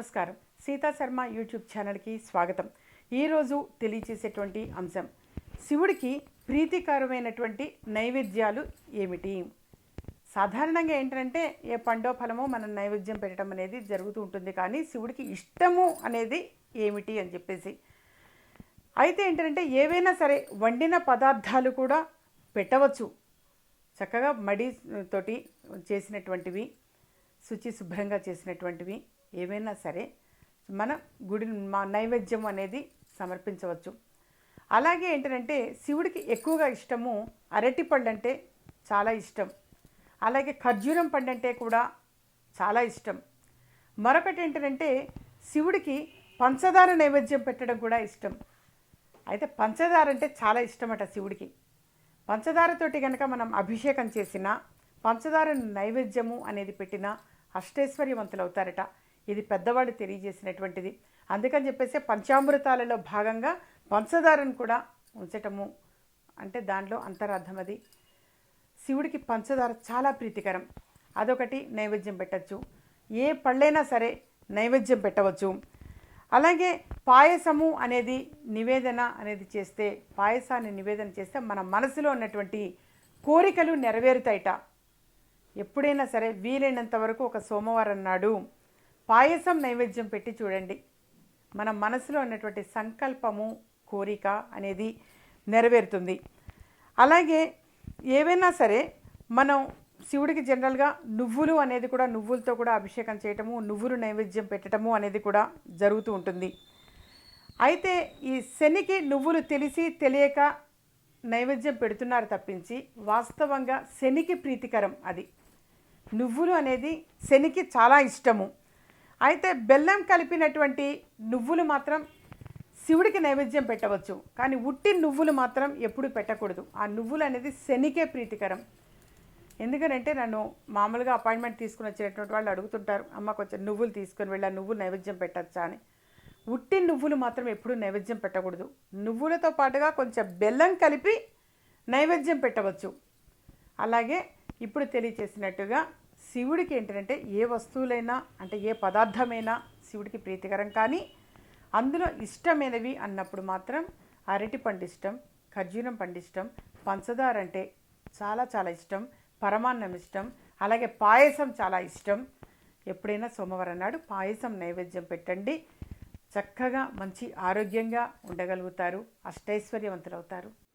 నమస్కారం. సీతా శర్మ యూట్యూబ్ ఛానల్కి స్వాగతం. ఈరోజు తెలియచేసేటువంటి అంశం శివుడికి ప్రీతికరమైనటువంటి నైవేద్యాలు ఏమిటి? సాధారణంగా ఏంటంటే ఏ పండో ఫలమో మనం నైవేద్యం పెట్టడం అనేది జరుగుతూ ఉంటుంది కానీ శివుడికి ఇష్టము అనేది ఏమిటి అని చెప్పేసి. అయితే ఏంటంటే ఏవైనా సరే వండిన పదార్థాలు కూడా పెట్టవచ్చు. చక్కగా మడి తోటి చేసినటువంటివి శుచి శుభ్రంగా చేసినటువంటివి ఏవైనా సరే మనం గుడి మా నైవేద్యం అనేది సమర్పించవచ్చు. అలాగే ఏంటంటే శివుడికి ఎక్కువగా ఇష్టము అరటి పండు అంటే చాలా ఇష్టం. అలాగే ఖర్జూరం పండు అంటే కూడా చాలా ఇష్టం. మరొకటి ఏంటంటే శివుడికి పంచదార నైవేద్యం పెట్టడం కూడా ఇష్టం. అయితే పంచదార అంటే చాలా ఇష్టమట శివుడికి. పంచదారతోటి కనుక మనం అభిషేకం చేసిన పంచదార నైవేద్యము అనేది పెట్టిన అష్టైశ్వర్యవంతులు అవుతారట. ఇది పెద్దవాళ్ళు తెలియజేసినటువంటిది. అందుకని చెప్పేసి పంచామృతాలలో భాగంగా పంచదారను కూడా ఉంచటము అంటే దానిలో అంతరార్థం అది. శివుడికి పంచదార చాలా ప్రీతికరం. అదొకటి నైవేద్యం పెట్టచ్చు. ఏ పళ్ళైనా సరే నైవేద్యం పెట్టవచ్చు. అలాగే పాయసము అనేది నివేదన అనేది చేస్తే పాయసాన్ని నివేదన చేస్తే మన మనసులో ఉన్నటువంటి కోరికలు నెరవేరుతాయిట. ఎప్పుడైనా సరే వీలైనంత వరకు ఒక సోమవారం నాడు పాయసం నైవేద్యం పెట్టి చూడండి. మన మనసులో ఉన్నటువంటి సంకల్పము కోరిక అనేది నెరవేరుతుంది. అలాగే ఏవైనా సరే మనం శివుడికి జనరల్గా నువ్వులు అనేది కూడా నువ్వులతో కూడా అభిషేకం చేయటము నువ్వులు నైవేద్యం పెట్టడము అనేది కూడా జరుగుతూ ఉంటుంది. అయితే ఈ శనికి నువ్వులు తెలిసి తెలియక నైవేద్యం పెడుతున్నారు తప్పించి వాస్తవంగా శనికి ప్రీతికరం అది. నువ్వులు అనేది శనికి చాలా ఇష్టము. అయితే బెల్లం కలిపినటువంటి నువ్వులు మాత్రం శివుడికి నైవేద్యం పెట్టవచ్చు. కానీ ఉట్టి నువ్వులు మాత్రం ఎప్పుడు పెట్టకూడదు. ఆ నువ్వులు అనేది శనికే ప్రీతికరం. ఎందుకనంటే నన్ను మామూలుగా అపాయింట్మెంట్ తీసుకుని వచ్చినటువంటి వాళ్ళు అడుగుతుంటారు అమ్మ కొంచెం నువ్వులు తీసుకొని వెళ్ళా నువ్వులు నైవేద్యం పెట్టచ్చా? అని. ఉట్టి నువ్వులు మాత్రం ఎప్పుడు నైవేద్యం పెట్టకూడదు. నువ్వులతో పాటుగా కొంచెం బెల్లం కలిపి నైవేద్యం పెట్టవచ్చు. అలాగే ఇప్పుడు తెలియచేసినట్టుగా శివుడికి ఏంటంటే ఏ వస్తువులైనా అంటే ఏ పదార్థమైనా శివుడికి ప్రీతికరం కానీ అందులో ఇష్టమైనవి అన్నప్పుడు మాత్రం అరటి పండు ఇష్టం ఖర్జూరం పండు ఇష్టం పంచదార అంటే చాలా చాలా ఇష్టం పరమాన్నం ఇష్టం అలాగే పాయసం చాలా ఇష్టం. ఎప్పుడైనా సోమవారం నాడు పాయసం నైవేద్యం పెట్టండి. చక్కగా మంచి ఆరోగ్యంగా ఉండగలుగుతారు అష్టైశ్వర్యవంతులు అవుతారు